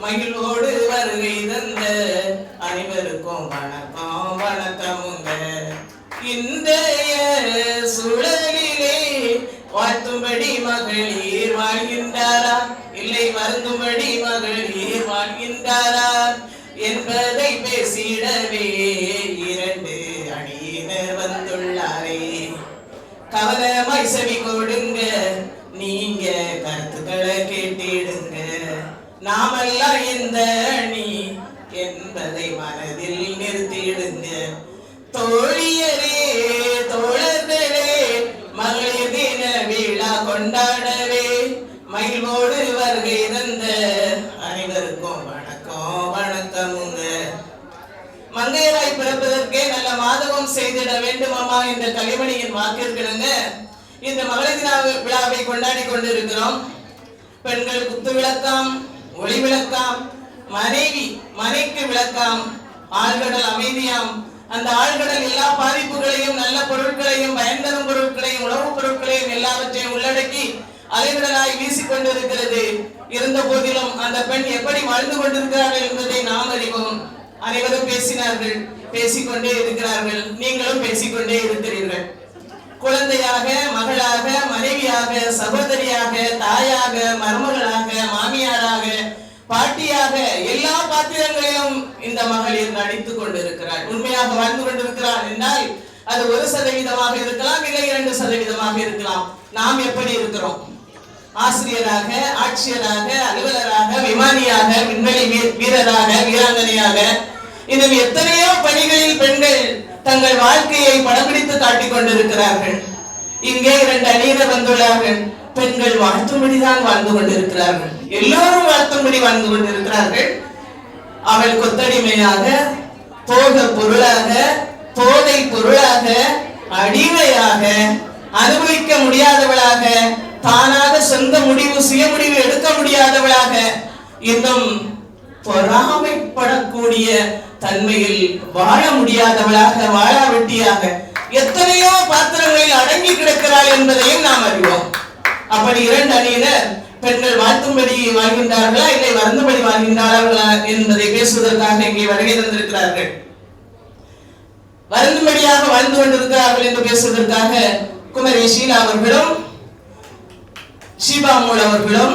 மகிழ்வோடு வருகை தந்த அனைவருக்கும் வணக்கம் வணக்கமுங்க இந்த சுழலிலே வாழ்த்தும்படி மகளிர் வாழ்கின்றாரா இல்லை வருந்தும்படி மகளிர் வாழ்கின்றாரா என்பதை பேசிடவே இரண்டு அணியினர் வந்துள்ளாரே. கவனமாய் செவி கொடுங்க நீங்க கருத்துக்களை கேட்டிடுங்க. நாமெல்லாம் இந்த அணி. என்பதை மனதில் நிறுத்திடுங்க தோழியரே தோழர்களே மகளிர் தின விழா கொண்டாடவே. மகிழ்வோடு வருகை தந்த அனைவருக்கும் வணக்கம் வணக்கமுங்க. மங்கையராய் பிறப்பதற்கே நல்ல மாதவம் செய்திட வேண்டுமாமா என்ற கலைமணியின் வாக்கிற்கிணங்க இந்த மகளிர் தின விழாவை கொண்டாடி கொண்டிருக்கிறோம். பெண்கள் குத்து விளக்கம் ஒளி விளக்காம் மனைவி மனைக்கு விளக்காம். ஆழ்கடல் அமைதியாம். அந்த ஆழ்கடல் எல்லா பாதிப்புகளையும் நல்ல பொருட்களையும் பயன்தரும் பொருட்களையும் உணவுப் பொருட்களையும் எல்லாவற்றையும் உள்ளடக்கி அலைவிடலாய் வீசிக்கொண்டிருக்கிறது. இருந்த போதிலும் அந்த பெண் எப்படி வாழ்ந்து கொண்டிருக்கிறார்கள் என்பதை நாம் அறிவோம். அனைவரும் பேசினார்கள் பேசிக்கொண்டே இருக்கிறார்கள். நீங்களும் பேசிக்கொண்டே இருக்கிறீர்கள். குழந்தையாக மகளாக மனைவியாக சகோதரியாக தாயாக மருமகளாக பாட்டியாக எல்லா பாத்திரங்களிலும் இந்த மகளிர் நடித்துக் கொண்டிருக்கிறார். உண்மையாக வாழ்ந்து கொண்டிருக்கிறார் என்றால் அது ஒரு சதவீதமாக இருக்கலாம் இல்லை இரண்டு சதவீதமாக இருக்கலாம். நாம் எப்படி இருக்கிறோம்? ஆசிரியராக ஆட்சியராக அலுவலராக விமானியாக விண்வெளி வீ- வீரராக வீராங்கனையாக. இன்னும் எத்தனையோ பணிகளில் பெண்கள் தங்கள் வாழ்க்கையை படம்பிடித்து காட்டிக் கொண்டிருக்கிறார்கள். இங்கே இரண்டு அணியினர் வந்துள்ளார்கள். பெண்கள் வாழ்த்தும்படிதான் வாழ்ந்து கொண்டிருக்கிறார்கள் எல்லோரும் வாழ்த்தும்படி வாழ்ந்து கொண்டிருக்கிறார்கள். அவள் கொத்தடிமையாக போக பொருளாக போதை பொருளாக அடிமையாக அனுபவிக்க முடியாதவளாக தானாக சொந்த முடிவு சுய முடிவு எடுக்க முடியாதவளாக இன்னும் பொறாமைப்படக்கூடிய தன்மையில் வாழ முடியாதவளாக வாழாவெட்டியாக எத்தனையோ பாத்திரங்களில் அடங்கி கிடக்கிறாள் என்பதையும் நாம் அறிவோம். அப்படி இரண்டு அணியில பெண்கள் வாழ்த்தும்படி வாழ்கின்றார்களா இல்லை வருந்தும்படி வாழ்கின்றார்களா என்பதை பேசுவதற்காக இங்கே வருகை தந்திருக்கிறார்கள். வருந்தும்படியாக வாழ்ந்து கொண்டிருக்கிறார்கள் என்று பேசுவதற்காக குமரி ஷீலா அவர்களும் ஷீபாமூல் அவர்களும்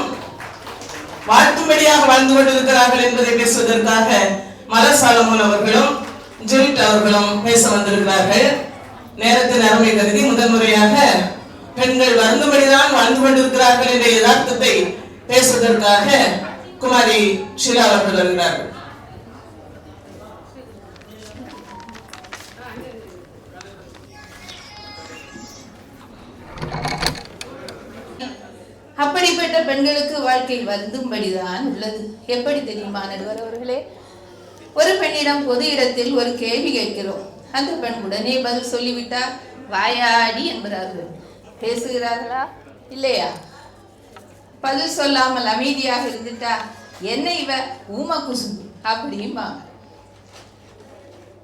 வாழ்த்தும்படியாக வாழ்ந்து கொண்டிருக்கிறார்கள் என்பதை பேசுவதற்காக மலர் அவர்களும் ஜெலிட் அவர்களும் பேச வந்திருக்கிறார்கள். நேரத்தின் அருமை கருதி முதன்முறையாக பெண்கள் வருந்தபடிதான் வாழ்ந்து கொண்டிருக்கிறார்கள் என்ற யதார்த்தத்தை பேசுவதற்காக குமாரி ஷீலா அவர்கள் வருகிறார்கள். அப்படிப்பட்ட பெண்களுக்கு வாழ்க்கை வருந்தும்படிதான் உள்ளது. எப்படி தெரியுமா நடுவர் அவர்களே? ஒரு பெண்ணிடம் பொது இடத்தில் ஒரு கேள்வி கேட்கிறோம். அந்த பெண் உடனே பதில் சொல்லிவிட்டார். வாயாடி என்பதார்கள் பேசுகிறார்களா? இல்லையா? பதில் சொல்லாமல் அமைதியாக இருந்துட்டா என்ன இவ? ஊம குசும்பு. அப்படிம்பாங்க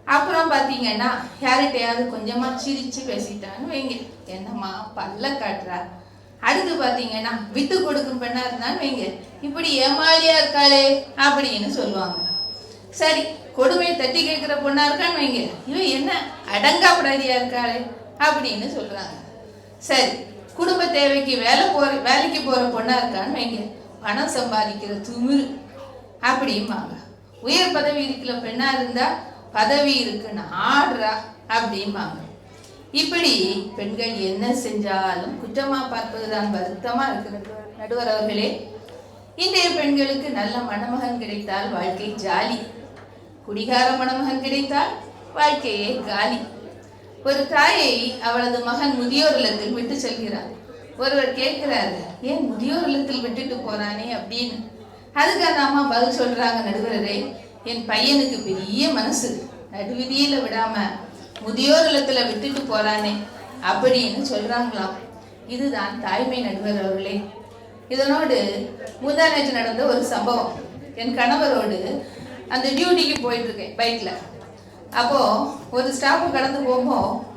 அப்புறம் பார்த்தீங்கன்னா யார்கிட்டையாவது கொஞ்சமா சிரிச்சு பேசிட்டான்னு வைங்க. என்னம்மா பல்ல காட்டுறா. அடுத்து பார்த்தீங்கன்னா வித்து கொடுக்கும் பெண்ணா இருந்தான்னு வைங்க. இப்படி ஏமாளியா இருக்காளே அப்படின்னு சொல்லுவாங்க. சரி கொடுமையை தட்டி கேட்கிற பொண்ணா இருக்கான்னு வைங்க. இவன் என்ன அடங்காப்படாதியா இருக்காளே அப்படின்னு சொல்றாங்க. சரி குடும்ப தேவைக்கு வேலை போற வேலைக்கு போற பொண்ணா இருக்கான்னு வைங்க. பணம் சம்பாதிக்கிற துமிரு. அப்படிம்பாங்க உயர் பதவி இருக்கிற பெண்ணா இருந்தா பதவி இருக்குன்னு ஆடுறா. அப்படிம்பாங்க இப்படி பெண்கள் என்ன செஞ்சாலும் குற்றமா பார்ப்பதுதான் வருத்தமா இருக்கிறது நடுவர் அவர்களே இன்றைய பெண்களுக்கு நல்ல மணமகன் கிடைத்தால் வாழ்க்கை ஜாலி. குடிகார மணமகன் கிடைத்தால் வாழ்க்கையே காலி. ஒரு தாயை அவளது மகன் முதியோர் இல்லத்தில் விட்டு செல்கிறார். ஒருவர் கேட்கிறாரு ஏன் முதியோர் இல்லத்தில் விட்டுட்டு போறானே? அப்படின்னு. அதுக்கு அந்த அம்மா பதில் சொல்றாங்க நடுவரரே என் பையனுக்கு பெரிய மனசு. நடுவிதியில விடாம முதியோர் இல்லத்துல விட்டுட்டு போறானே. அப்படின்னு சொல்றாங்களாம். இதுதான் தாய்மை நடுவர் அவர்களே. இதனோடு முந்தா நேற்று நடந்த ஒரு சம்பவம். என் கணவரோடு அந்த டியூட்டிக்கு போயிட்டு இருக்கேன் பைக்ல அப்போது ஒரு ஸ்டாப்பு கடந்து போகும்போது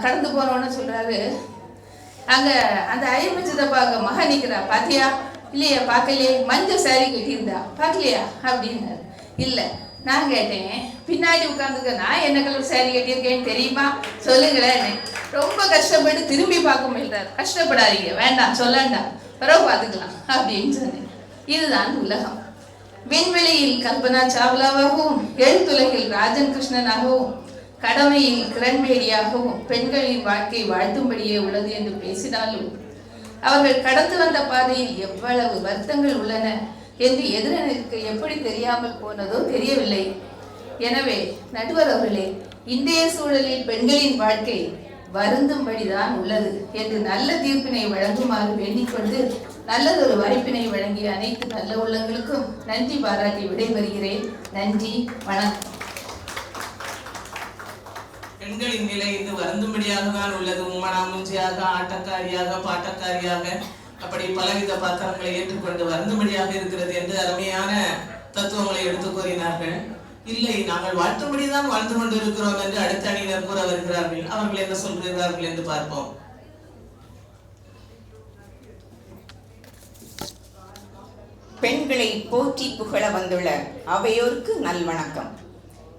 கடந்து போனோன்னு சொல்கிறாரு அங்கே அந்த ஐம்பது பார்க்க மகன் நிற்கிறா பாத்தியா? இல்லையா பார்க்கலையே. மஞ்சள் சாரி கட்டியிருந்தா பார்க்கலையா? அப்படின்னாரு. இல்லை நான் கேட்டேன் பின்னாடி உட்காந்துக்க நான் என்ன கலர் சாரி கட்டியிருக்கேன்னு தெரியுமா? சொல்லுங்களேன் ரொம்ப கஷ்டப்பட்டு திரும்பி பார்க்க முடியாது கஷ்டப்படாதீங்க வேண்டாம் சொல்லண்டாம். பிறகு பார்த்துக்கலாம் அப்படின்னு சொன்னேன். இதுதான் உலகம். விண்வெளியில் கல்பனா சாவ்லாவாகவும் எழுத்துலகில் ராஜன் கிருஷ்ணனாகவும் கடமையில் கிரண்பேடியாகவும் பெண்களின் வாழ்க்கை வாழ்த்தும்படியே உள்ளது என்று பேசினாலும் அவர்கள் கடந்து வந்த பாதையில் எவ்வளவு வருத்தங்கள் உள்ளன என்று எதிரனுக்கு எப்படி தெரியாமல் போனதோ தெரியவில்லை. எனவே நடுவர் அவர்களே இந்திய சூழலில் பெண்களின் வாழ்க்கை வருந்தும்படிதான் உள்ளது என்று நல்ல தீர்ப்பினை வழங்குமாறு வேண்டிக்கொண்டு நல்லதொரு வாய்ப்பினை வழங்கிய அனைத்து நல்ல உள்ளங்களுக்கும் நன்றி பாராட்டி விடைபெறுகிறேன். நன்றி வணக்கம். பெண்களின் நிலை இது வருந்தும்படியாக தான் உள்ளது உம்மனாமுஞ்சியாக ஆட்டக்காரியாக பாட்டக்காரியாக அப்படி பலவித பாத்திரங்களை ஏற்றுக்கொண்டு வருந்தும்படியாக இருக்கிறது என்று அருமையான தத்துவங்களை எடுத்து கூறினார்கள். இல்லை நாங்கள் வாழ்த்தும்படிதான் வாழ்ந்து கொண்டிருக்கிறோம் என்று அடுத்த அணியினர் கூற வருகிறார்கள். அவர்கள் என்ன சொல்கிறார்கள் என்று பார்ப்போம். பெண்களை போற்றி புகழ வந்துள்ள அவையோருக்கு நல்வணக்கம்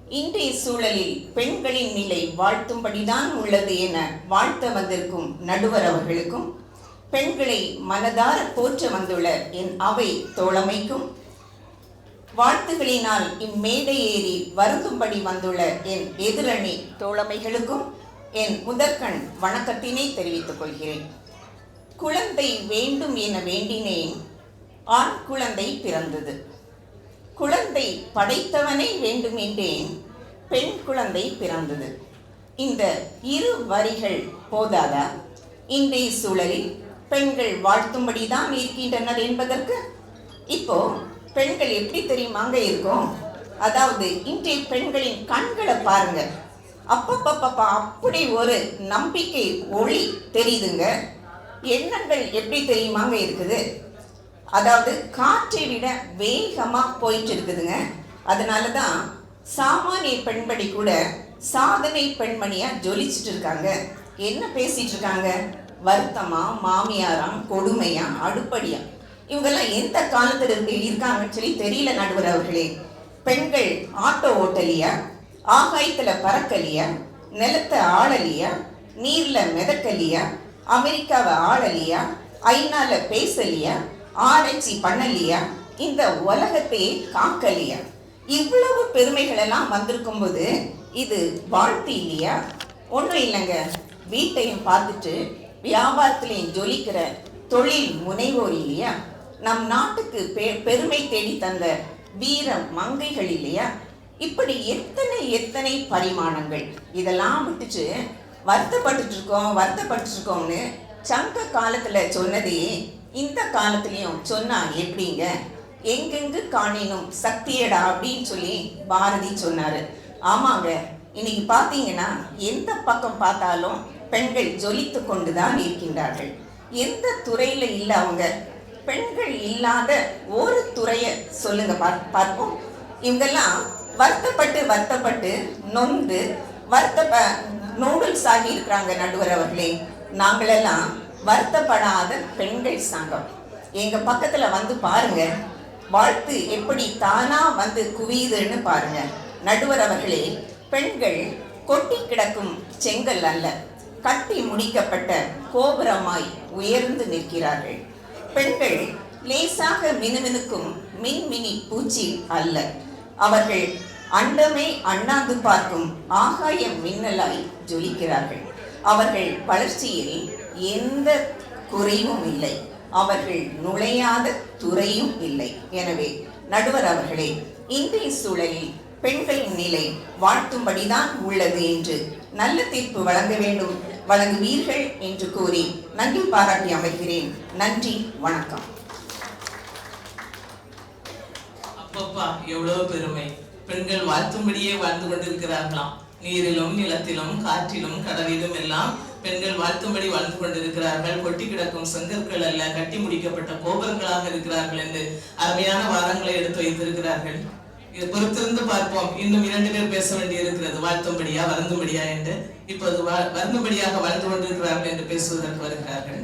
இன்றைய சூழலில் பெண்களின் நிலை வாழ்த்தும்படிதான் உள்ளது என வாழ்த்த வந்திருக்கும் நடுவர் அவர்களுக்கும் பெண்களை மனதார போற்ற வந்துள்ள என் அவை தோழமைக்கும் வாழ்த்துகளினால் இம்மேடை ஏறி வருந்தும்படி வந்துள்ள என் எதிரணி தோழமைகளுக்கும் என் முதற்கண் வணக்கத்தினை தெரிவித்துக் கொள்கிறேன். குழந்தை வேண்டும் என வேண்டினேன் ஆண் குழந்தை பிறந்தது. குழந்தை படைத்தவனை வேண்டுமென்றேன் பெண் குழந்தை பிறந்தது. இந்த இரு வரிகள் போதாதா இன்றைய சூழலில் பெண்கள் வாழ்த்தும்படிதான் இருக்கின்றனர் என்பதற்கு இப்போ பெண்கள் எப்படி தெரியுமாங்க இருக்கும்? அதாவது இன்றைய பெண்களின் கண்களை பாருங்க. அப்பப்பப்பப்பா அப்படி ஒரு நம்பிக்கை ஒளி தெரியுதுங்க. எண்ணங்கள் எப்படி தெரியுமாங்க இருக்குது? அதாவது காற்றை விட வேகமாக போயிட்டு இருக்குதுங்க. அதனால தான் சாமானிய பெண்படி கூட சாதனை பெண்மணியாக ஜொலிச்சிட்டு இருக்காங்க. என்ன பேசிகிட்டு இருக்காங்க? வருத்தமா மாமியாராம் கொடுமையா அடுப்படியா? இவங்கெல்லாம் எந்த காலத்தில் இருந்து இருக்காங்கன்னு சொல்லி தெரியல நடுவர் அவர்களே. பெண்கள் ஆட்டோ ஓட்டலியா? ஆகாயத்தில் பறக்கலியா? நிலத்தை ஆளலியா? நீரில் மிதக்கலியா? அமெரிக்காவை ஆளலியா? ஐநாவில் பேசலியா? ஆராய்ச்சி பண்ணலையா? இந்த உலகத்தையே காக்கலையா? இவ்வளவு பெருமைகள் எல்லாம் வந்திருக்கும் போது இது வாழ்த்து இல்லையா? ஒன்றும் இல்லைங்க. வீட்டையும் பார்த்துட்டு வியாபாரத்திலையும் ஜொலிக்கிற தொழில் முனைவோர் இல்லையா? நம் நாட்டுக்கு பெ பெருமை தேடி தந்த வீர மங்கைகள் இல்லையா? இப்படி எத்தனை எத்தனை பரிமாணங்கள்? இதெல்லாம் விட்டுச்சு வருத்தப்பட்டுட்டு இருக்கோம் வருத்தப்பட்டுருக்கோம்னு சங்க காலத்தில் சொன்னதையே இந்த காலத்துலயும் சொன்னா எப்படிங்க? எங்கெங்கு காணினும் சக்தியடா அப்படின்னு சொல்லி பாரதி சொன்னாரு. ஆமாங்க. இன்னைக்கு பார்த்தீங்கன்னா எந்த பக்கம் பார்த்தாலும் பெண்கள் ஜொலித்து கொண்டுதான் இருக்கின்றார்கள். எந்த துறையில இல்ல அவங்க. பெண்கள் இல்லாத ஒரு துறையை சொல்லுங்க. பார்- பார்ப்போம். இவங்கெல்லாம் வருத்தப்பட்டு வருத்தப்பட்டு நொந்து வருத்தப்ப நூடுல்ஸ் ஆகி இருக்கிறாங்க நடுவர் அவர்களே. நாங்களெல்லாம் வருத்தப்படாத பெண்கள் சங்கம். எங்க பக்கத்துல வந்து பாருங்க வாழ்த்து எப்படி தானா வந்து குவியுதுன்னு பாருங்க. நடுவர் அவர்களே பெண்கள் கொட்டி கிடக்கும் செங்கல் அல்ல கட்டி முடிக்கப்பட்ட கோபுரமாய் உயர்ந்து நிற்கிறார்கள். பெண்கள் லேசாக மினுமினுக்கும் மின்மினி பூச்சி அல்ல. அவர்கள் அண்டமே அண்ணாந்து பார்க்கும் ஆகாய மின்னலாய் ஜொலிக்கிறார்கள். அவர்கள் வளர்ச்சியில் எந்த குறைவும் இல்லை. அவர்கள் நுழையாத துறையும் இல்லை. எனவே நடுவர் அவர்களே இன்றைய சூழலில் பெண்களின் நிலை வாழ்த்தும்படிதான் உள்ளது என்று நல்ல தீர்ப்பு வழங்க வேண்டும் வழங்குவீர்கள் என்று கூறி நன்றி பாராட்டி அமைகிறேன் நன்றி வணக்கம். அப்பப்பா எவ்வளவு பெருமை. பெண்கள் வாழ்த்தும்படியே வாழ்ந்து கொண்டிருக்கிறார்களாம். நீரிலும் நிலத்திலும் காற்றிலும் கடலிலும் எல்லாம் பெண்கள் வாழ்த்தும்படி வாழ்ந்து கொண்டிருக்கிறார்கள். கொட்டி கிடக்கும் செங்கற்கள் அல்ல கட்டி முடிக்கப்பட்ட கோபுரங்களாக இருக்கிறார்கள் என்று அருமையான வாதங்களை எடுத்து வைத்திருக்கிறார்கள். இது பொறுத்திருந்து பார்ப்போம். இன்னும் இரண்டு பேர் பேச வேண்டி இருக்கிறது வாழ்த்தும்படியா வருந்தும்படியா என்று இப்போது வருந்தும்படியாக வாழ்ந்து கொண்டிருக்கிறார்கள் என்று பேசுவதற்கு வருகிறார்கள்.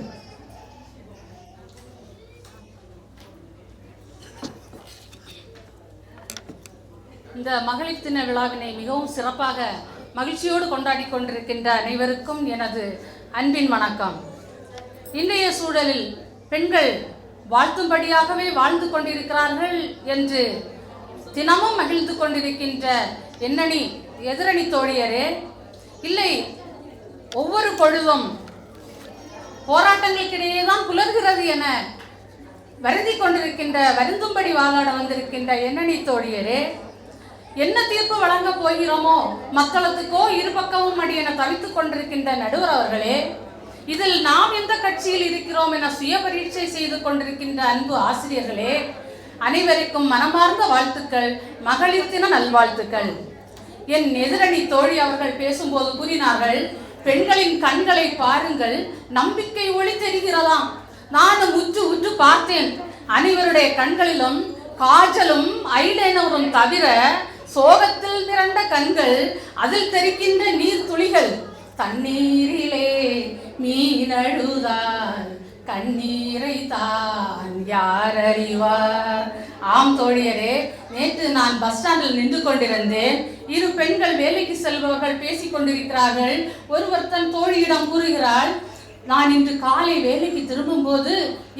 இந்த மகளிர் தின விழாவினை மிகவும் சிறப்பாக மகிழ்ச்சியோடு கொண்டாடி கொண்டிருக்கின்ற அனைவருக்கும் எனது அன்பின் வணக்கம். இன்றைய சூழலில் பெண்கள் வாழ்த்தும்படியாகவே வாழ்ந்து கொண்டிருக்கிறார்கள் என்று தினமும் மகிழ்ந்து கொண்டிருக்கின்ற எண்ணணி எதிரணி தோழியரே இல்லை ஒவ்வொரு பொழுதும் போராட்டங்களுக்கிடையே தான் குலர்கிறது என வருதி கொண்டிருக்கின்ற வருந்தும்படி வாழாட வந்திருக்கின்ற எண்ணணி தோழியரே என்ன தீர்ப்பு வழங்க போகிறோமோ மக்களுக்கோ இருபக்கமும் அடி என தவித்துக் கொண்டிருக்கின்ற நடுவர் அவர்களே இதில் நாம் எந்த கட்சியில் இருக்கிறோம் என சுய பரீட்சை செய்து கொண்டிருக்கின்ற அன்பு ஆசிரியர்களே அனைவருக்கும் மனமார்ந்த வாழ்த்துக்கள் மகளிர் தின நல்வாழ்த்துக்கள். என் எதிரணி தோழி அவர்கள் பேசும்போது கூறினார்கள் பெண்களின் கண்களை பாருங்கள் நம்பிக்கை ஒளி தெரிகிறதாம். நானும் உற்று உற்று பார்த்தேன். அனைவருடைய கண்களிலும் காஜலும் ஐலைனரும் தவிர சோகத்தில் நிரண்ட கண்கள் அதில் தெரிக்கின்ற நீர் துளிகள். தண்ணீரிலே மீனழுதால் கண்ணீரை தான் யார் அறிவார்? ஆம் தோழியரே நேற்று நான் பஸ் ஸ்டாண்டில் நின்று கொண்டிருந்தேன். இரு பெண்கள் வேலைக்கு செல்பவர்கள் பேசிக் கொண்டிருக்கிறார்கள். ஒருவர் தன் தோழியிடம் கூறுகிறாள் நான் இன்று காலை வேலைக்கு திரும்பும்போது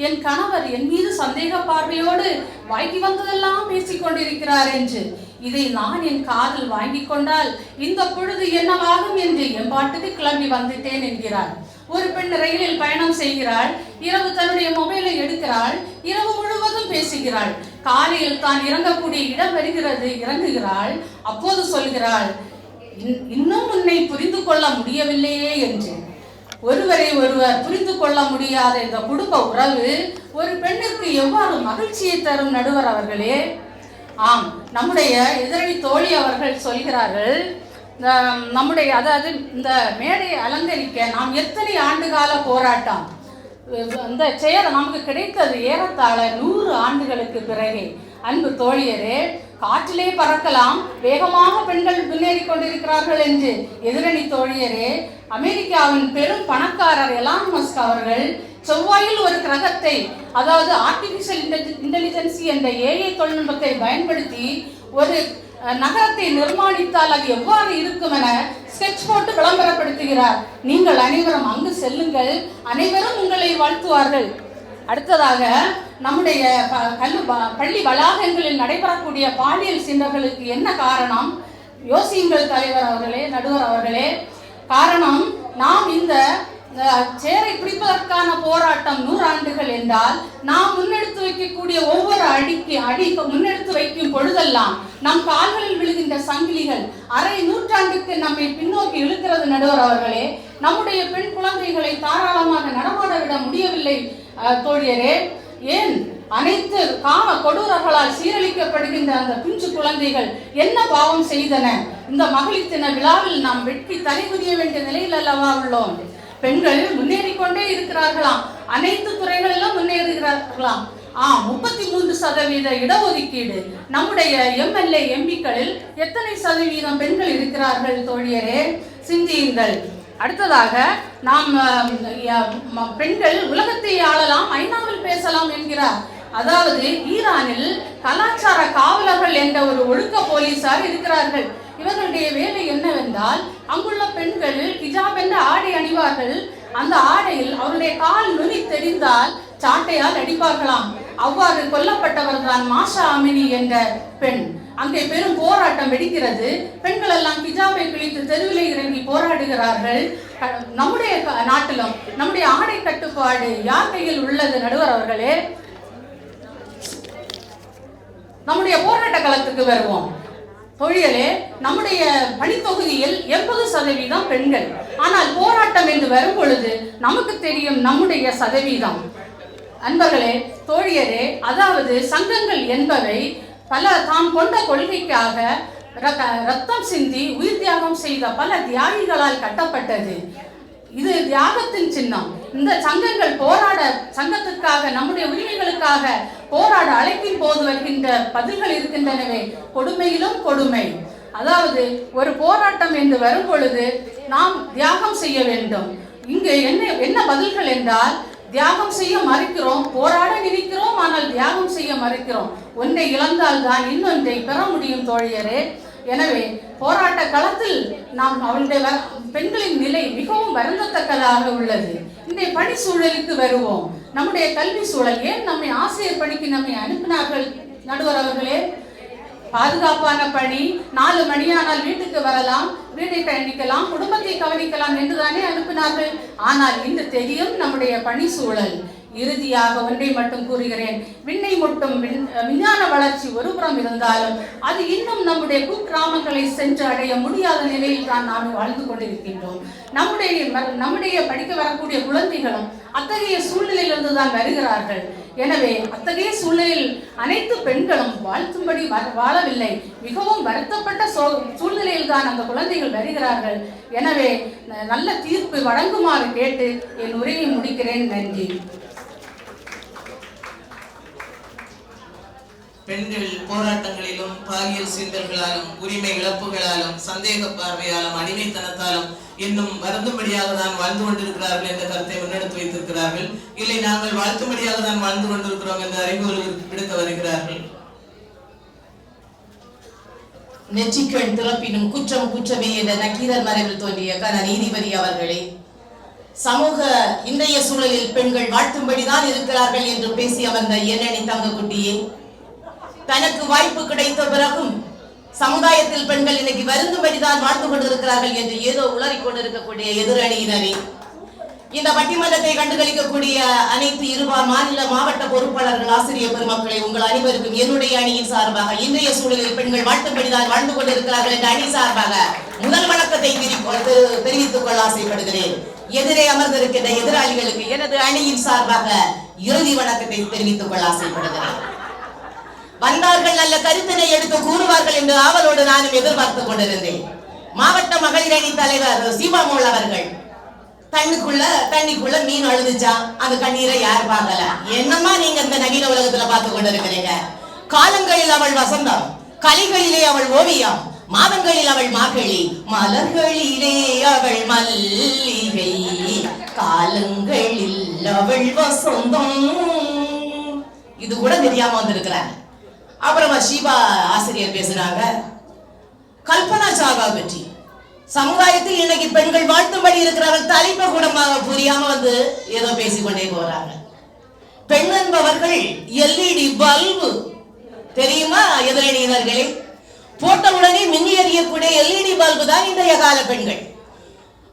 என் கணவர் என் மீது சந்தேக பார்வையோடு வாய்க்கு வந்ததெல்லாம் பேசிக் கொண்டிருக்கிறார் என்று. இதை நான் என் காதில் வாங்கிக் கொண்டால் இந்த பொழுது என்னவாகும் என்று என் பாட்டுக்கு கிளம்பி வந்துட்டேன் என்கிறார். ஒரு பெண் ரயிலில் பயணம் செய்கிறாள். இரவு தன்னுடைய மொபைலை எடுக்கிறாள். இரவு முழுவதும் பேசுகிறாள். காலையில் தான் இறங்கக்கூடிய இடம் வருகிறது இறங்குகிறாள். அப்போது சொல்கிறாள் "இன்- இன்னும் உன்னை புரிந்து கொள்ள முடியவில்லையே என்று. ஒருவரை ஒருவர் புரிந்து கொள்ள முடியாத இந்த குடும்ப உறவு ஒரு பெண்ணிற்கு எவ்வாறு மகிழ்ச்சியை தரும் நடுவர் அவர்களே? ஆம். நம்முடைய எதிரணி தோழி அவர்கள் சொல்கிறார்கள் நம்முடைய அதாவது இந்த மேடையை அலங்கரிக்க நாம் எத்தனை ஆண்டுகால போராட்டம்? இந்த செயல் நமக்கு கிடைத்தது ஏறத்தாழ நூறு ஆண்டுகளுக்கு பிறகு. அன்பு தோழியரே காற்றிலே பறக்கலாம் வேகமாக பெண்கள் முன்னேறி கொண்டிருக்கிறார்கள் என்று எதிரணி தோழியரே அமெரிக்காவின் பெரும் பணக்காரர் எலான் மஸ்க் அவர்கள் செவ்வாயில் ஒரு கிரகத்தை அதாவது ஆர்டிபிஷியல் இன்டெலிஜென்சி என்ற ஏஐ தொழில்நுட்பத்தை பயன்படுத்தி ஒரு நகரத்தை நிர்மாணித்தால் அது எவ்வாறு இருக்கும் என ஸ்கெட்ச் போட்டு விளம்பரப்படுத்துகிறார். நீங்கள் அனைவரும் அங்கு செல்லுங்கள். அனைவரும் உங்களை வாழ்த்துவார்கள். அடுத்ததாக நம்முடைய ப- கல்லு பள்ளி வளாகங்களில் நடைபெறக்கூடிய பாலியல் சின்னர்களுக்கு என்ன காரணம்? யோசியுங்கள் தலைவர் அவர்களே நடுவர் அவர்களே. காரணம் நாம் இந்த சேரை பிடிப்பதற்கான போராட்டம் நூறாண்டுகள் என்றால் நாம் முன்னெடுத்து வைக்கக்கூடிய ஒவ்வொரு அடிக்கு அடி முன்னெடுத்து வைக்கும் பொழுதெல்லாம் நம் கால்களில் விழுகின்ற சங்கிலிகள் அரை நூற்றாண்டுக்கு நம்மை பின்னோக்கி இழுக்கிறது நடுவர் அவர்களே. நம்முடைய பெண் குழந்தைகளை தாராளமாக நடமாட விட முடியவில்லை தோழியரே. ஏன்? அனைத்து காம கொடூரர்களால் சீரழிக்கப்படுகின்ற அந்த பிஞ்சு குழந்தைகள் என்ன பாவம் செய்தன? இந்த மகளிர் தின விழாவில் நாம் வெற்றி புரிய வேண்டிய நிலையில் அல்லவா உள்ளோம்? பெண்கள் முன்னேறி கொண்டே இருக்கிறார்களாம். அனைத்து துறைகளிலும் முன்னேறுகிறார்களாம். ஆ முப்பத்தி மூன்று சதவீத இடஒதுக்கீடு. நம்முடைய எம்எல்ஏ எம்பிக்களில் எத்தனை சதவீதம் பெண்கள் இருக்கிறார்கள் தோழியரே? சிந்தியுங்கள். அடுத்ததாக நாம் பெண்கள் உலகத்தை ஆளலாம் ஐநாவில் பேசலாம் என்கிறார். அதாவது ஈரானில் கலாச்சார காவலர்கள் என்ற ஒரு ஒழுக்க போலீசார் இருக்கிறார்கள். இவர்களுடைய வேலை என்னவென்றால் அங்குள்ள பெண்கள் ஹிஜாப் என்ற ஆடை அணிவார்கள். அந்த ஆடையில் அவருடைய கால் நுனி தெரிந்தால் சாட்டையால் அடிப்பார்களாம். அவ்வாறு கொல்லப்பட்டவர் தான் மாஷா அமினி என்ற பெண். அங்கே பெரும் போராட்டம் வெடிக்கிறது. பெண்கள் எல்லாம் ஹிஜாபை கிழித்து தெருவிலே இறங்கி போராடுகிறார்கள். நம்முடைய நாட்டிலும் நம்முடைய ஆடை கட்டுப்பாடு யார் கையில் உள்ளது நடுவர் அவர்களே? நம்முடைய போராட்ட களத்துக்கு வருவோம். தொழிலே நம்முடைய பணித்தொகுதியில் எண்பது சதவீதம் பெண்கள். ஆனால் போராட்டம் என்று வரும் பொழுது நமக்கு தெரியும் நம்முடைய சதவீதம். அன்பர்களே தோழியரே அதாவது சங்கங்கள் என்பவை பல தாம் கொண்ட கொள்கைக்காக ரத்த- ரத்தம் சிந்தி உயிர் தியாகம் செய்த பல தியாகிகளால் கட்டப்பட்டது. இது தியாகத்தின் சின்னம். இந்த சங்கங்கள் போராட சங்கத்திற்காக நம்முடைய உரிமைகளுக்காக போராட அழைக்கும் போது வருகின்ற பதில்கள் இருக்கின்றனவே. கொடுமையிலும் கொடுமை. அதாவது ஒரு போராட்டம் என்று வரும் பொழுது நாம் தியாகம் செய்ய வேண்டும். இங்கு என்ன என்ன பதில்கள் என்றால் தியாகம் செய்ய மறுக்கிறோம் போராட நினைக்கிறோம் ஆனால் தியாகம் செய்ய மறுக்கிறோம். ஒன்றை இழந்தால் தான் இன்னொன்றை பெற முடியும் தோழியரே. எனவே போராட்ட களத்தில் நாம் அவளுடைய பெண்களின் நிலை மிகவும் வருந்தத்தக்கதாக உள்ளது. இந்த பணி சூழலுக்கு வருவோம். நம்முடைய கல்வி சூழல் ஏன் நம்மை ஆசிரியர் பணிக்கு நம்மை அனுப்பினார்கள்? நடுவர் அவர்களே பாதுகாப்பான பணி நாலு மணியானால் வீட்டுக்கு வரலாம் வீட்டை கவனிக்கலாம் குடும்பத்தை கவனிக்கலாம் என்றுதானே அனுப்பினார்கள். ஆனால் இன்று தெரியும் நம்முடைய பணி சூழல். இறுதியாக ஒன்றை மட்டும் கூறுகிறேன். விண்ணை மட்டும் விஞ்ஞான வளர்ச்சி ஒருபுறம் இருந்தாலும் அது இன்னும் நம்முடைய குக்கிராமங்களை சென்று அடைய முடியாத நிலையில் தான் நாம் வாழ்ந்து கொண்டிருக்கின்றோம். நம்முடைய ம- நம்முடைய படிக்க வரக்கூடிய குழந்தைகளும் அத்தகைய சூழ்நிலையிலிருந்து தான் வருகிறார்கள். எனவே அத்தகைய சூழ்நிலையில் அனைத்து பெண்களும் வாழ்த்தும்படி வாழவில்லை. மிகவும் வருத்தப்பட்ட சோ சூழ்நிலையில் தான் அந்த குழந்தைகள் வருகிறார்கள். எனவே ந- நல்ல தீர்ப்பு வழங்குமாறு கேட்டு என் உரையை முடிக்கிறேன். நன்றி. பெண்கள் போராட்டங்களிலும் பாலியல் சீண்டல்களாலும் உரிமை இழப்புகளாலும் சந்தேக பார்வையாலும் அடிமைத்தனத்தாலும் இன்னும் வருந்தும்படியாக தான் வாழ்ந்து கொண்டிருக்கிறார்கள் என்ற கருத்தை முன்னெடுத்து வைத்திருக்கிறார்கள். இல்லை நாங்கள் வாழ்த்தும்படியாக தான் வாழ்ந்து கொண்டிருக்கிறோம் என்ற அறிவுரை விடுக்க வருகிறார்கள். நெற்றிக்கண் திறப்பினும் குற்றம் குற்றமே என்ற நக்கீரர் மறைவில் தோன்றிய கன நீதிபதி அவர்களே சமூக இன்றைய சூழலில் பெண்கள் வாழ்த்தும்படிதான் இருக்கிறார்கள் என்று பேசி அமர்ந்த எண்ணெணி தங்கக்குட்டியே தனக்கு வாய்ப்பு கிடைத்த பிறகும் சமுதாயத்தில் பெண்கள் இன்னைக்கு வருந்தும்படிதான் வாழ்ந்து கொண்டிருக்கிறார்கள் என்று ஏதோ உளறி கொண்டிருக்கக்கூடிய எதிரணியினரே. இந்த பட்டிமன்றத்தை கண்டுகளிக்கக்கூடிய அனைத்து இருபார் மாநில மாவட்ட பொறுப்பாளர்கள் ஆசிரியர் பெருமக்களை உங்கள் அனைவருக்கும் என்னுடைய அணியின் சார்பாக இன்றைய சூழலில் பெண்கள் வாழ்த்தும்படிதான் வாழ்ந்து கொண்டிருக்கிறார்கள் என்ற அணி சார்பாக முதல் வணக்கத்தை தெரிவித்துக் கொள்ள ஆசைப்படுகிறேன். எதிரே அமர்ந்திருக்கின்ற எதிராளிகளுக்கு எனது அணியின் சார்பாக இறுதி வணக்கத்தை தெரிவித்துக் கொள்ள ஆசைப்படுகிறேன். வந்தார்கள் நல்ல கருத்தினை எடுத்து கூறுவார்கள் என்று ஆவலோடு நானும் எதிர்பார்த்துக் கொண்டிருந்தேன். மாவட்ட மகளிர் அணி தலைவர் சீமாமோல் அவர்கள் தண்ணுக்குள்ள தண்ணிக்குள்ள மீன் அழுதுச்சா? அந்த கண்ணீரை யார் பார்க்கல? என்னம்மா நீங்க இந்த நவீன உலகத்துல பார்த்து கொண்டிருக்கிறீங்க? காலங்களில் அவள் வசந்தம் கலைகளிலே அவள் ஓவியம் மாதங்களில் அவள் மார்கழி மலர்களிலே அவள் மல்லிகை காலங்களில் அவள் வசந்தம். இது கூட தெரியாம வந்திருக்கிறாங்க. அப்புறமா ஷீபா ஆசிரியர் பேசுறாங்க. கல்பனா சாகா பற்றி. சமுதாயத்தில் இன்னைக்கு பெண்கள் வாழ்த்தும்படி இருக்கிறார்கள். தலைப்பை கூட புரியாம வந்து ஏதோ பேசிக்கொண்டே போறாங்க. பெண் என்பவர்கள் எல்இடி பல்பு. தெரியுமா எதிரணியினர்களே? போட்ட உடனே மின்னி எறியக்கூடிய எல்இடி பல்பு தான் இன்றைய கால பெண்கள்.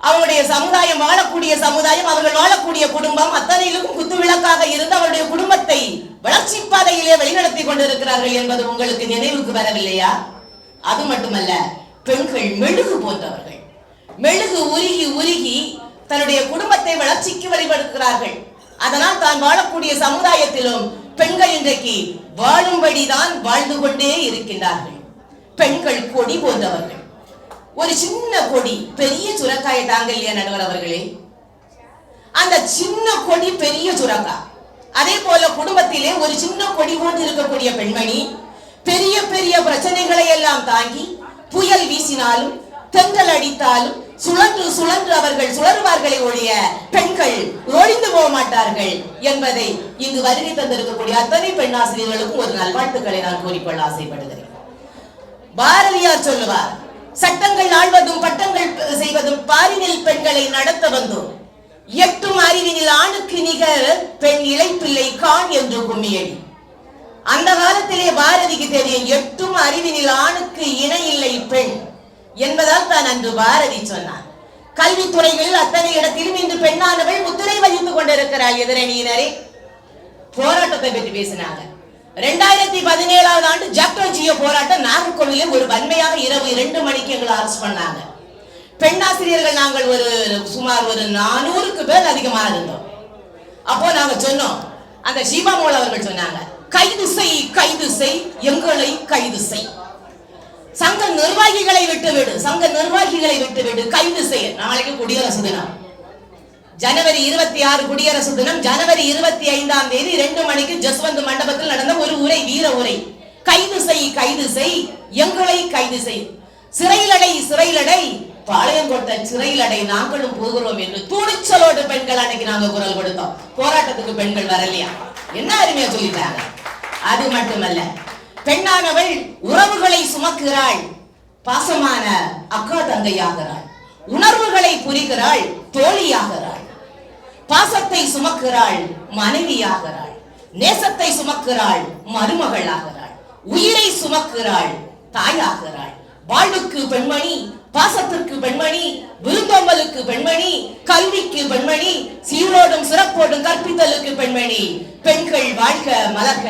அவங்களுடைய சமுதாயம் வாழக்கூடிய சமுதாயம் அவர்கள் வாழக்கூடிய குடும்பம் அத்தனையிலும் குத்துவிளக்காக இருந்து அவருடைய குடும்பத்தை வளர்ச்சி பாதையிலே வழிநடத்தி கொண்டிருக்கிறார்கள் என்பது உங்களுக்கு நினைவுக்கு வரவில்லையா? அது மட்டுமல்ல பெண்கள் மெழுகு போன்றவர்கள். மெழுகு உருகி உருகி தன்னுடைய குடும்பத்தை வளர்ச்சிக்கு வழிபடுகிறார்கள் அதனால் தான் வாழக்கூடிய சமுதாயத்திலும் பெண்கள் இன்றைக்கு வாழும்படிதான் வாழ்ந்து கொண்டே இருக்கின்றார்கள். பெண்கள் கொடி போன்றவர்கள். ஒரு சின்ன கொடி பெரிய சுரக்காயை தாங்க இல்லையா நடுவர் அவர்களே? அந்த சின்ன கொடி பெரிய சுரக்காய் அதே போல குடும்பத்திலே ஒரு சின்ன கொடி போன்று இருக்கக்கூடிய பெண்மணி பெரிய பெரிய பிரச்சனைகளை எல்லாம் தாங்கி புயல் வீசினாலும் தென்றல் அடித்தாலும் சுழன்று சுழன்று அவர்கள் சுழறுவார்களே ஒழிய பெண்கள் ஒழிந்து போக மாட்டார்கள் என்பதை இங்கு வருகை தந்திருக்கக்கூடிய அத்தனை பெண் ஆசிரியர்களுக்கும் ஒரு நல்வாழ்த்துக்களை நான் கூறிக்கொள்ள ஆசைப்படுகிறேன். பாரதியார் சொல்லுவார் சட்டங்கள் ஆழ்வதும் பட்டங்கள் செய்வதும் பாரினில் பெண்களை நடத்த வந்தோம். எட்டும் அறிவினில் ஆணுக்கு நிகர் பெண் இழைப்பிள்ளை கான் என்று கும்மியடி. அந்த காலத்திலே பாரதிக்கு தெரியும் எட்டும் அறிவினில் ஆணுக்கு இணை இல்லை பெண் என்பதால் தான் அன்று பாரதி சொன்னார். கல்வித்துறைகளில் அத்தனை இடத்திலும் இன்று பெண்ணானவள் முத்திரை வகித்துக் கொண்டிருக்கிறாள் எதிரணியினரே. போராட்டத்தை பற்றி பேசினாங்க. ரெண்டாயிரத்தி பதினேழாவது ஆண்டு ஜாக்டோ ஜியோ போராட்டம் நாகர்கோவிலில் ஒரு வன்மையாக இரவு இரண்டு மணிக்கு எங்களை அரசு பண்ணாங்க. பெண்ணாசிரியர்கள் நாங்கள் ஒரு சுமார் ஒரு நானூறுக்கு பேர் அதிகமாக இருந்தோம். அப்போ நாங்க சொன்னோம். அந்த ஷீபாமோல் அவர்கள் சொன்னாங்க கைது செய் கைது செய் எங்களை கைது செய். சங்க நிர்வாகிகளை விட்டுவிடு சங்க நிர்வாகிகளை விட்டுவிடு கைது செய். நாளைக்கு குடியரசு தினம் ஜனவரி இருபத்தி ஆறு குடியரசு தினம் ஜனவரி இருபத்தி ஐந்தாம் தேதி ரெண்டு மணிக்கு ஜஸ்வந்த் மண்டபத்தில் நடந்த ஒரு உரை வீர உரை. கைது செய் கைது செய் எங்களை கைது செய். சிறையிலடை சிறையிலடை பாளையங்கோட்டை சிறையில் அடை நாங்களும் போகிறோம் என்று துணிச்சலோடு பெண்கள் அன்னைக்கு நாங்க குரல் கொடுத்தோம். போராட்டத்துக்கு பெண்கள் வரலையா? என்ன அருமையா சொல்லிட்டாங்க அது மட்டுமல்ல பெண்ணானவள் உறவுகளை சுமக்கிறாள் பாசமான அக்கா தங்கையாகிறாள் உணர்வுகளை புரிகிறாள் தோழியாகிறாள். பாசத்தை சுமக்கிறாள் மனைவியாகிறாள். நேசத்தை சுமக்கிறாள் மருமகளாகிறாள். உயிரை சுமக்கிறாள் தாயாகிறாள். வாழ்வுக்கு பெண்மணி பாசத்திற்கு பெண்மணி விருந்தோம்பலுக்கு பெண்மணி கல்விக்கு பெண்மணி சீரோடும் சிறப்போடும் கற்பித்தலுக்கு பெண்மணி. பெண்கள் வாழ்க மலர்க.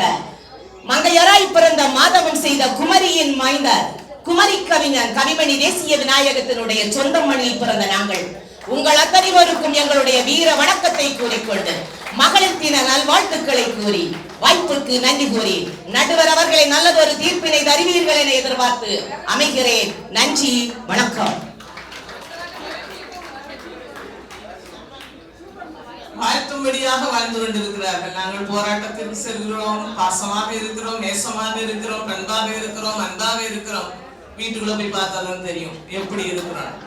மங்கையராய் பிறந்த மாதவன் செய்த குமரியின் மைந்தர். குமரி கவிஞன் கவிமணி தேசிய விநாயகத்தினுடைய சொந்த மண்ணில் பிறந்த நாங்கள். உங்கள் அத்தனைவருக்கும் எங்களுடைய வீர வணக்கத்தை கூறிக்கொண்டு மகளிர் தின நல்வாழ்த்துக்களை கூறி வாய்ப்புக்கு நன்றி கூறி நடுவர் அவர்களை நல்லதொரு தீர்ப்பினை தருவீர்கள் என எதிர்பார்த்து அமைகிறேன். நன்றி வணக்கம். வாழ்த்தும்படியாக வாழ்ந்து கொண்டிருக்கிறார்கள். நாங்கள் போராட்டத்திற்கு செல்கிறோம். பாசமாக இருக்கிறோம் நேசமாக இருக்கிறோம் பண்பாக இருக்கிறோம் அன்பாக இருக்கிறோம். வீட்டுக்குள்ள போய் பார்த்தாலும் தெரியும் எப்படி இருக்கிறோம்.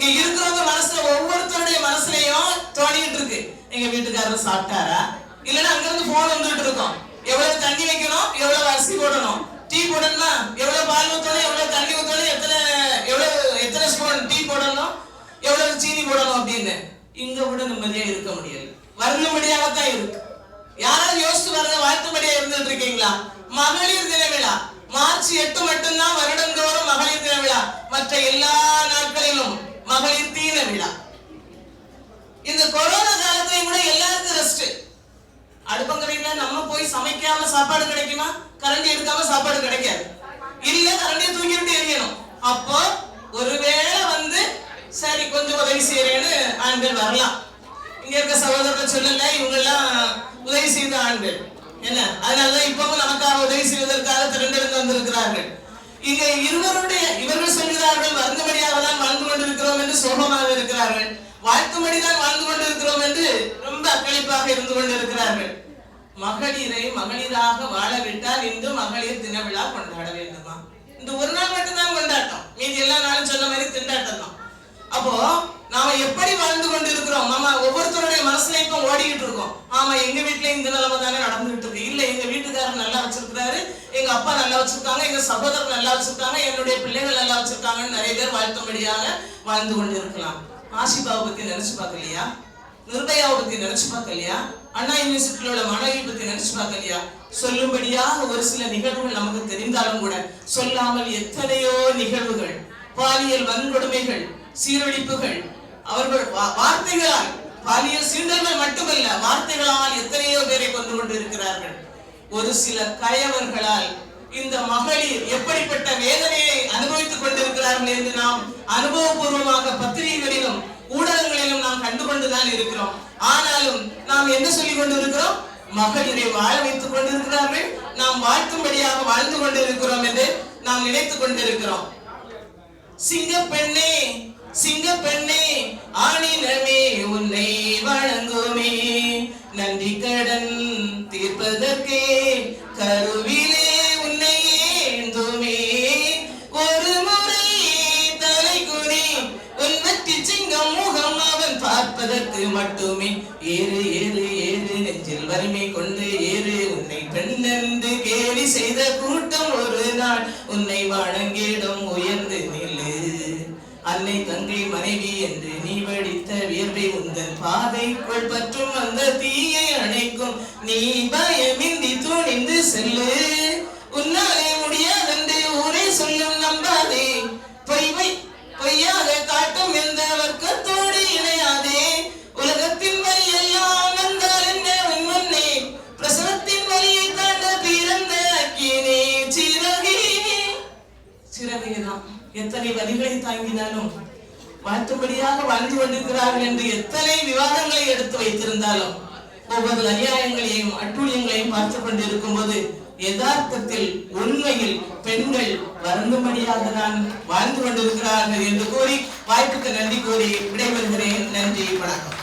இங்க இருக்கிறவங்க மனசுல ஒவ்வொருத்தருடைய மனசுலயும் தோணிட்டு இருக்கு. எங்க வீட்டுக்காரர் சாப்பிட்டாரா? இல்லைன்னா அங்க இருந்து போன் வந்துட்டு இருக்கோம். எவ்வளவு தண்ணி வைக்கணும்? எவ்வளவு அரிசி போடணும்? டீ போடணும்னா எவ்வளவு பால் ஊத்தணும்? எவ்வளவு தண்ணி ஊத்தணும்? எத்தனை எவ்வளவு எத்தனை ஸ்பூன் டீ போடணும்? எவ்வளவு சீனி போடணும் அப்படின்னு. இங்க கூட நிம்மதியா இருக்க முடியல வருந்தபடியாகத்தான் இருக்கு. யாராவது யோசிச்சு வர்றத வாழ்த்தும்படியா இருந்துட்டு இருக்கீங்களா? மகளிர் தின விழா. மார்ச் எட்டு மட்டும்தான் வருடந்தோறும் மகளிர் தின விழா. மற்ற எல்லா நாட்களிலும். மகளிர் தீன விழா. இந்த கொரோனா காலத்திலையும் கூட எல்லாருக்கும் ரெஸ்ட் அடுப்பங்கரையில நம்ம போய் சமைக்காம சாப்பாடு கிடைக்குமா? கரண்டி எடுக்காம சாப்பாடு கிடைக்காது. இல்ல கரண்டியை தூக்கி எரியணும். அப்போ ஒருவேளை வந்து சரி கொஞ்சம் உதவி செய்யறேன்னு ஆண்கள் வரலாம். இங்க இருக்க சகோதரர்கள் சொல்லல இவங்க எல்லாம் உதவி செய்த ஆண்கள். என்ன? அதனாலதான் இப்பவும் நமக்காக உதவி செய்வதற்காக திரண்டெடுத்து வந்திருக்கிறார்கள். இங்க இருவருடைய இவர்கள் சொல்கிறார்கள் வருந்தபடியாக தான் வாழ்ந்து கொண்டிருக்கிறோம் என்று சோகமாக இருக்கிறார்கள். வாழ்த்தும்படி தான் வாழ்ந்து கொண்டிருக்கிறோம் என்று ரொம்ப அக்களிப்பாக இருந்து கொண்டிருக்கிறார்கள். மகளிரை மகளிராக வாழ விட்டால் இன்று மகளிர் தின விழா கொண்டாட வேண்டுமா? இந்த ஒரு நாள் மட்டும்தான் கொண்டாட்டம். மீதி எல்லா நாளும் சொல்ல மாதிரி திண்டாட்டம் தான் அப்போ நாம எப்படி வாழ்ந்து கொண்டிருக்கிறோம் ஆமா ஒவ்வொருத்தருடைய மனசுல இப்ப ஓடிக்கிட்டு இருக்கோம் ஆமா எங்க வீட்டுல இந்த நிலைமை தானே நடந்துகிட்டு இருக்கு இல்ல எங்க வீட்டுக்காரர் நல்லா வச்சிருக்கிறாரு எங்க அப்பா நல்லா வச்சிருக்காங்க எங்க சகோதரர் நல்லா வச்சிருக்காங்க என்னுடைய பிள்ளைகள் நல்லா வச்சிருக்காங்கன்னு நிறைய பேர் வாழ்த்தும்படியாக வாழ்ந்து கொண்டு இருக்கலாம் ஆஷிபாவை பத்தி நினைச்சு பார்க்கலையா? நிர்பயாவை பத்தி நினைச்சு பார்க்கலையா? அண்ணா யூனிவர்சிட்டியில உள்ள மாணவி பத்தி நினைச்சு பார்க்கலையா? சொல்லும்படியாக ஒரு சில நிகழ்வுகள் நமக்கு தெரிந்தாலும் கூட சொல்லாமல் எத்தனையோ நிகழ்வுகள் பாலியல் வன்கொடுமைகள் சீரழிப்புகள் அவர்கள் வார்த்தைகளால் பாலியல் சீண்டல்கள் மட்டுமல்ல வார்த்தைகளால் எத்தனையோ பேரை கொண்டு கொண்டு இருக்கிறார்கள் ஒரு சில கயவர்களால் இந்த மகளிர் எப்படிப்பட்ட வேதனையை அனுபவித்துக் கொண்டிருக்கிறார்கள் என்று நாம் அனுபவபூர்வமாக பத்திரிகைகளிலும் ஊடகங்களிலும் நாம் கண்டுகொண்டுதான் இருக்கிறோம். ஆனாலும் நாம் என்ன சொல்லிக் கொண்டிருக்கிறோம்? மகளிரை வாழ வைத்துக் கொண்டிருக்கிறார்கள். நாம் வாழ்த்தும்படியாக வாழ்ந்து கொண்டிருக்கிறோம் என்று நாம் நினைத்துக் கொண்டிருக்கிறோம். சிங்க பெண்ணே சிங்க பெண்ணே ஆணினமே உன்னை வழங்குமே. நன்றி கடன் தீர்ப்பதற்கே கருவிலே பார்ப்பதற்கு மட்டுமே. ஏறு ஏறு ஏறு நெஞ்சில் வறுமை கொண்டு ஏறு. உன்னை பெண்ணென்று கேலி செய்த கூட்டம் ஒரு நாள். உன்னை வணங்கிடும் உயர்ந்து நில்லு. அன்னை தங்கை மனைவி என்று நீ வடித்த வியர்வை உந்தன் பாதைக்குள் பற்றும் அந்த தீயை அணைக்கும். நீ பயமின்றி துணிந்து செல்லு. உன்னாலே முடியாதென்று ஊரே சொல்லும் நம்பாதே. பொய் பொய்யாக காட்டும் எந்த வர்க்கத்தோ உலகத்தின் வழி எல்லாம் வந்தால் என்ன பிரசவத்தின் வழியை தாண்ட பிறந்த அக்கினே சிறகே எத்தனை வரிகளை தாங்கினாலும் வாழ்த்தும்படியாக வாழ்ந்து கொண்டிருக்கிறார்கள் என்று எத்தனை விவாதங்களை எடுத்து வைத்திருந்தாலும் ஒவ்வொரு அநியாயங்களையும் அட்டூழியங்களையும் பார்த்து கொண்டிருக்கும் போது யதார்த்தத்தில் உண்மையில் பெண்கள் வருந்தும்படியாக தான் வாழ்ந்து கொண்டிருக்கிறார்கள் என்று கூறி வாய்ப்புக்கு நன்றி கூறி விடைபெறுகிறேன். நன்றி வணக்கம்.